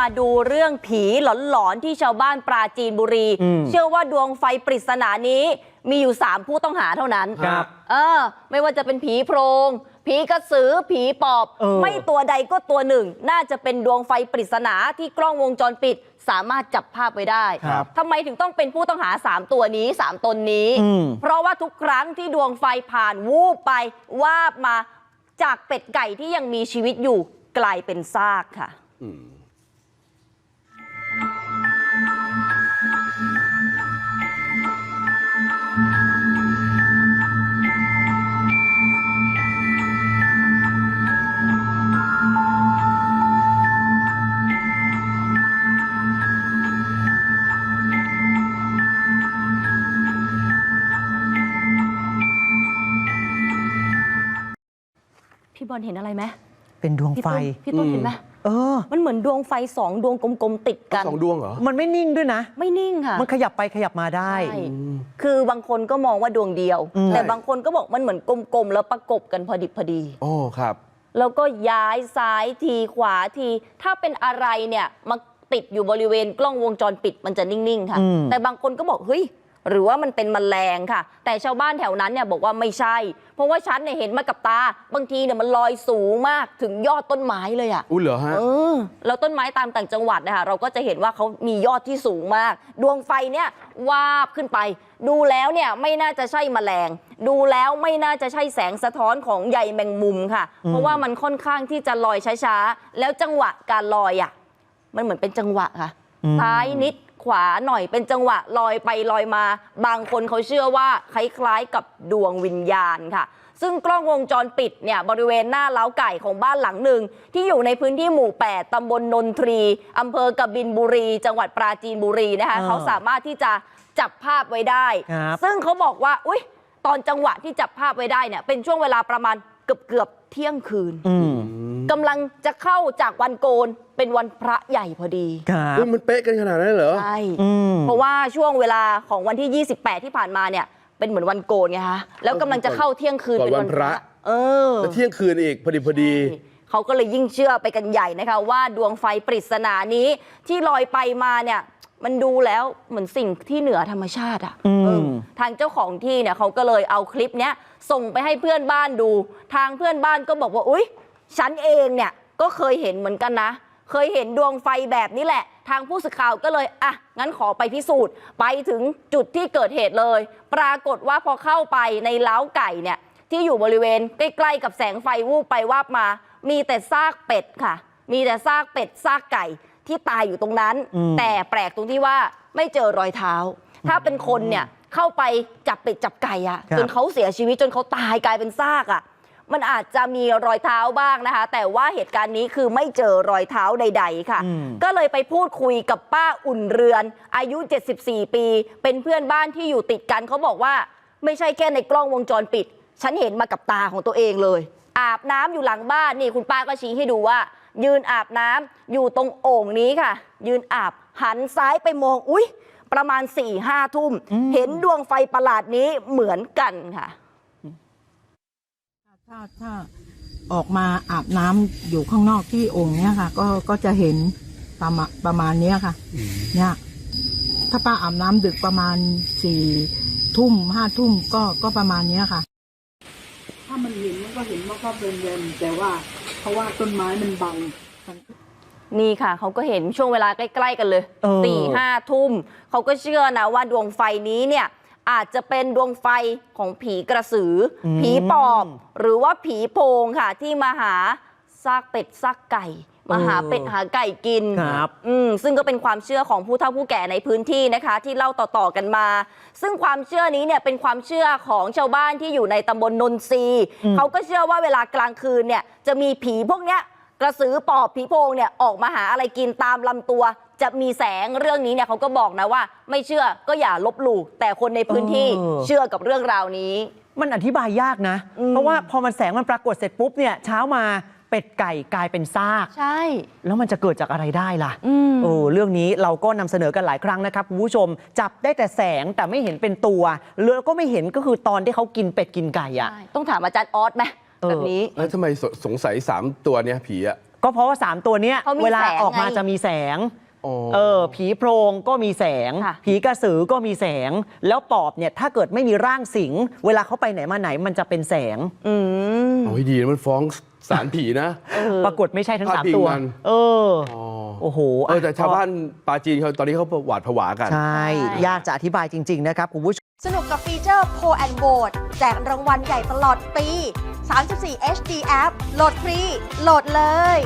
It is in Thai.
มาดูเรื่องผีหลอนๆที่ชาวบ้านปราจีนบุรีอืมเชื่อว่าดวงไฟปริศนานี้มีอยู่ 3 ผู้ต้องหาเท่านั้นครับเออ ไม่ว่าจะเป็นผีโพรง ผีกระสือผีปอบเออไม่ตัวใดก็ตัวหนึ่ง น่าจะเป็นดวงไฟปริศนาที่กล้องวงจรปิดสามารถจับภาพไว้ได้ครับทำไมถึงต้องเป็นผู้ต้องหา 3 ตัวนี้ 3 ตนนี้อืมเพราะว่าทุกครั้งที่ดวงไฟผ่านวูบไปวาบมาจากเป็ดไก่ที่ยังมีชีวิตอยู่กลายเป็นซากค่ะ บอลเห็นอะไรไหมเป็นดวงพี่ไฟ ต้นพี่ต้นเห็นไหมเออ มันเหมือนดวงไฟสองดวงกลมๆติดกันสองดวงเหรอ มันไม่นิ่งด้วยนะ ไม่นิ่งค่ะ มันขยับไปขยับมาได้ ใช่ คือบางคนก็มองว่าดวงเดียว อืม แต่บางคนก็บอกมันเหมือนกลมๆ แล้วประกบกันพอดิบพอดี โอ้ครับ แล้วก็ย้ายซ้ายทีขวาที ถ้าเป็นอะไรเนี่ยมาติดอยู่บริเวณกล้องวงจรปิดมันจะนิ่ง ๆ ค่ะ อืม แต่บางคนก็บอก เฮ้ย หรือว่ามันเป็นแมลงค่ะ แต่ชาวบ้านแถวนั้นเนี่ยบอกว่าไม่ใช่ เพราะว่าฉันเนี่ยเห็นมากับตา บางทีเนี่ยมันลอยสูงมากถึงยอดต้นไม้เลยอะอุ้ยเหรอฮะเออแล้วต้นไม้ตามต่างจังหวัดนะคะเราก็จะเห็นว่าเขามียอดที่สูงมาก ดวงไฟเนี่ยวาบขึ้นไป ดูแล้วเนี่ยไม่น่าจะใช่แมลง ดูแล้วไม่น่าจะใช่แสงสะท้อนของใยแมงมุมค่ะ เพราะว่ามันค่อนข้างที่จะลอยช้าๆแล้วจังหวะการลอยอะมันเหมือนเป็นจังหวะค่ะอืมซ้ายนิด ขวาหน่อยเป็นจังหวะลอยไปลอยมา บางคนเขาเชื่อว่าคล้ายๆกับดวงวิญญาณค่ะ ซึ่งกล้องวงจรปิดเนี่ยบริเวณหน้าเล้าไก่ของบ้านหลังหนึ่ง ที่อยู่ในพื้นที่หมู่ 8ตำบลนนทรีอำเภอกบินบุรี จังหวัดปราจีนบุรีนะคะอ่าเขาสามารถที่จะจับภาพไว้ได้ครับซึ่งเขาบอกว่า อุ๊ยตอนจังหวะที่จับภาพไว้ได้เนี่ยเป็นช่วงเวลาประมาณเกือบเกือบๆเที่ยงคืนอืม กำลังจะเข้าจากวันโกนเป็นวันพระใหญ่พอดีครับเฮ้ยมันเป๊ะกันขนาดนั้นเหรอ ใช่อืม เพราะว่าช่วงเวลาของวันที่ 28 ที่ผ่านมาเนี่ย เป็นเหมือนวันโกนไงฮะแล้วกำลังจะเข้าเที่ยงคืนก่อนเป็นวัวันนพระ เออ แล้วเที่ยงคืนอีกพอดีพอดีใช่เขาก็เลยยิ่งเชื่อไปกันใหญ่นะคะ ว่าดวงไฟปริศนานี้ที่ลอยไปมาเนี่ย มันดูแล้วเหมือนสิ่งที่เหนือธรรมชาติอะอืม เออทางเจ้าของที่เนี่ยเขาก็เลยเอาคลิปเนี้ยส่งไปให้เพื่อนบ้านดู ทางเพื่อนบ้านก็บอกว่าอุ๊ย ฉันเองเนี่ยก็เคยเห็นเหมือนกันนะ เคยเห็นดวงไฟแบบนี้แหละ ทางผู้สื่อข่าวก็เลย อะ งั้นขอไปพิสูจน์ ไปถึงจุดที่เกิดเหตุเลย ปรากฏว่าพอเข้าไปในเล้าไก่เนี่ย ที่อยู่บริเวณใกล้ ๆ กับแสงไฟวูบไปวาบมา มีแต่ซากเป็ดค่ะ มีแต่ซากเป็ดซากไก่ที่ตายอยู่ตรงนั้น อืม แต่แปลกตรงที่ว่าไม่เจอรอยเท้า ถ้าเป็นคนเนี่ยเข้าไปจับเป็ดจับไก่อะครับ จนเขาเสียชีวิตจนเขาตายกลายเป็นซากอะ มันอาจจะมีรอยเท้าบ้างนะคะ แต่ว่าเหตุการณ์นี้คือไม่เจอรอยเท้าใด ๆ ค่ะอืมก็เลยไปพูดคุยกับป้าอุ่นเรือน อายุ 74 ปี เป็นเพื่อนบ้านที่อยู่ติดกันเขาบอกว่าไม่ใช่แค่ในกล้องวงจรปิด ฉันเห็นมากับตาของตัวเองเลย อาบน้ำอยู่หลังบ้านนี่คุณป้าก็ชี้ให้ดูว่า ยืนอาบน้ำอยู่ตรงโอ่งนี้ค่ะ ยืนอาบหันซ้ายไปมอง อุ๊ย ประมาณ4ี่ห้าทุ่ม เห็นดวงไฟประหลาดนี้เหมือนกันค่ะ ถ้าถ้าออกมาอาบน้ำอยู่ข้างนอกที่โองค์เนี้ยค่ะ ก็ก็จะเห็นประมาณประมาณเนี้ยค่ะ เนี่ย ถ้าป้าอาบน้ำดึกประมาณสี่ทุ่มห้าทุ่มก็ก็ประมาณเนี้ยค่ะ ถ้ามันเห็นมันก็เห็นว่าก็เป็นเย็นแต่ว่า เพราะว่าต้นไม้มันบังนี่ค่ะเขาก็เห็นช่วงเวลาใกล้ ๆ กันเลยเออสี่ห้าทุ่มเขาก็เชื่อนะว่าดวงไฟนี้เนี่ย อาจจะเป็นดวงไฟของผีกระสืออม ผีปอบ หรือว่าผีโพงค่ะ ที่มาหาซากเป็ดซากไก่ มาหาเป็ดหาไก่กิน ครับ อืมซึ่งก็เป็นความเชื่อของผู้เฒ่าผู้แก่ในพื้นที่นะคะ ที่เล่าต่อๆกันมา ซึ่งความเชื่อนี้เนี่ยเป็นความเชื่อของชาวบ้านที่อยู่ในตำบลนนทรีย์อืม เขาก็เชื่อว่าเวลากลางคืนเนี่ยจะมีผีพวกเนี้ยกระสือปอบผีโพงเนี่ยออกมาหาอะไรกินตามลำตัว จะมีแสงเรื่องนี้เนี่ยเขาก็บอกนะว่า ไม่เชื่อก็อย่าลบหลู่แต่คนในพื้นที่เออ เชื่อกับเรื่องราวนี้ มันอธิบายยากนะ อืม เพราะว่าพอมันแสงมันปรากฏเสร็จปุ๊บเนี่ยเช้ามาเป็ดไก่กลายเป็นซาก ใช่ แล้วมันจะเกิดจากอะไรได้ล่ะอืม โอ้เรื่องนี้เราก็นำเสนอกันหลายครั้งนะครับคุณผู้ชม จับได้แต่แสงแต่ไม่เห็นเป็นตัวแล้วก็ไม่เห็นก็คือตอนที่เขากินเป็ดกินไก่อะ ใช่ต้องถามอาจารย์ออสไหมเออ แบบนี้ แล้วทำไมสสงสัยสามตัวเนี้ยผีอะ ก็เพราะว่า 3 ตัวเนี้ยเขามีเวลาแสงออกมาไง จะมีแสงอ๋อ เออผีโพรงก็มีแสง ค่ะ ผีกระสือก็มีแสง แล้วปอบเนี่ยถ้าเกิดไม่มีร่างสิง เวลาเขาไปไหนมาไหนมันจะเป็นแสง อืมเอาให้ดีนะมันฟ้องสารผีนะ ปรากฏไม่ใช่ทั้งพาดสามพิงตัว มัน เอออ๋อโอ้โหเออแต่ชาวบ้านปาจีนเขาตอนนี้เขาหวาดผวากันใช่ใช่ยากจะอธิบายจริง ๆ นะครับคุณผู้ชม สนุกกับฟีเจอร์ p o and Vote แจกรางวัลใหญ่ตลอดปี 34 HD App โหลดฟรี โหลดเลย